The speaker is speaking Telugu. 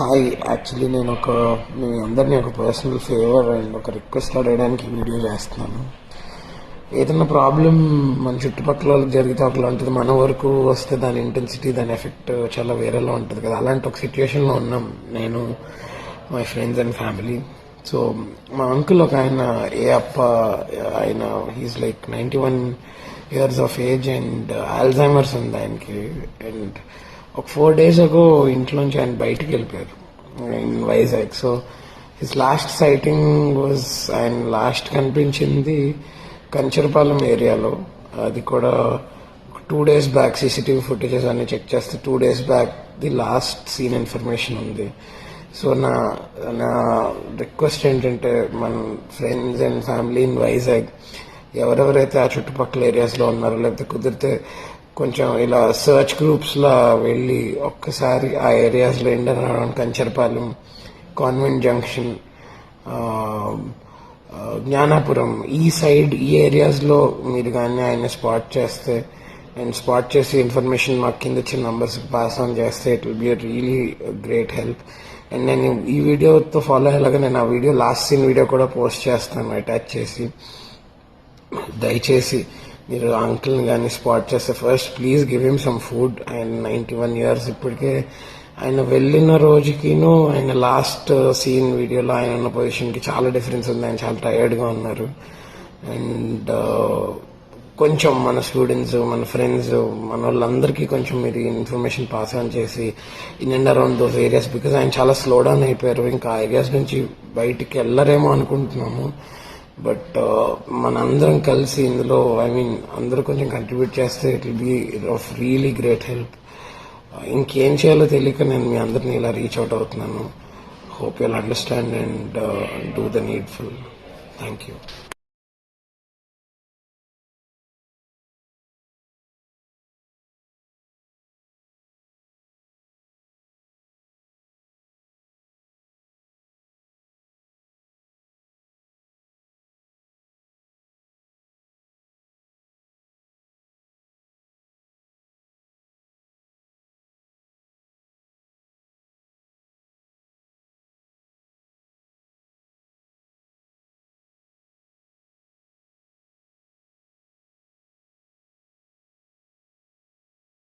హాయ్ యాక్చువల్లీ నేను ఒక మీ అందరినీ ఒక పర్సనల్ ఫేవర్ అండ్ ఒక రిక్వెస్ట్ అడగడానికి వీడియో చేస్తున్నాను. ఏదైనా ప్రాబ్లం మన చుట్టుపక్కల జరిగితే ఒకలాంటిది ఉంటుంది మన వరకు వస్తే దాని ఇంటెన్సిటీ దాని ఎఫెక్ట్ చాలా వేరేలా ఉంటుంది కదా. అలాంటి ఒక సిచ్యువేషన్లో ఉన్నాం నేను my friends and family so మా అంకుల్ ఒక ఆయన ఏ అప్ప ఆయన he's like ninety one years of age and Alzheimer's ఉంది ఆయనకి. అండ్ ఒక ఫోర్ డేస్ అగో ఇంట్లోంచి ఆయన బయటికి వెళ్ళిపోయారు. In Vizag. So his last sighting was ఆయన లాస్ట్ కనిపించింది కంచరపాలెం ఏరియాలో. అది కూడా two days back CCTV footages అన్ని చెక్ చేస్తే two days back the last seen information ఉంది. సో నా నా రిక్వెస్ట్ ఏంటంటే మన friends and family in Vizag ఎవరెవరైతే ఆ చుట్టుపక్కల ఏరియాస్లో ఉన్నారో లేకపోతే కుదిరితే కొంచెం ఇలా సర్చ్ గ్రూప్స్లో వెళ్ళి ఒక్కసారి ఆ ఏరియాస్లో ఎండర్ రావడం కంచర్పాలెం కాన్వెంట్ జంక్షన్ జ్ఞానాపురం ఈ సైడ్ ఈ ఏరియాస్లో మీరు కానీ ఆయన స్పాట్ చేస్తే అండ్ స్పాట్ చేసి ఇన్ఫర్మేషన్ మాకు కింద చిన్న నంబర్స్ పాస్ ఆన్ చేస్తే it will be really great help and నేను ఈ వీడియోతో ఫాలో అయ్యేలాగా నేను ఆ వీడియో లాస్ట్ సీన్ వీడియో కూడా పోస్ట్ చేస్తాను అటాచ్ చేసి దయచేసి మీరు అంకుల్ని కానీ స్పాట్ చేస్తే first please give him some food ఆయన నైంటీ వన్ ఇయర్స్ ఇప్పటికే. ఆయన వెళ్ళిన రోజుకిను ఆయన లాస్ట్ సీన్ వీడియోలో ఆయన ఉన్న పొజిషన్కి చాలా డిఫరెన్స్ ఉంది. ఆయన చాలా టైర్డ్గా ఉన్నారు. అండ్ uh, కొంచెం మన స్టూడెంట్స్ మన ఫ్రెండ్స్ మన వాళ్ళందరికీ కొంచెం మీరు ఇన్ఫర్మేషన్ పాస్ ఆన్ చేసి in and around those areas because ఆయన చాలా స్లో డౌన్ అయిపోయారు. ఇంకా ఆ ఏరియాస్ నుంచి బయటికి వెళ్ళరేమో అనుకుంటున్నాము. బట్ uh, మనందరం కలిసి ఇందులో ఐ మీన్ అందరూ కొంచెం కంట్రిబ్యూట్ చేస్తే it will of really great help ఇంకేం చేయాలో తెలియక నేను మీ అందరిని ఇలా రీచ్ అవుట్ అవుతున్నాను. Hope you'll understand and do the needful thank you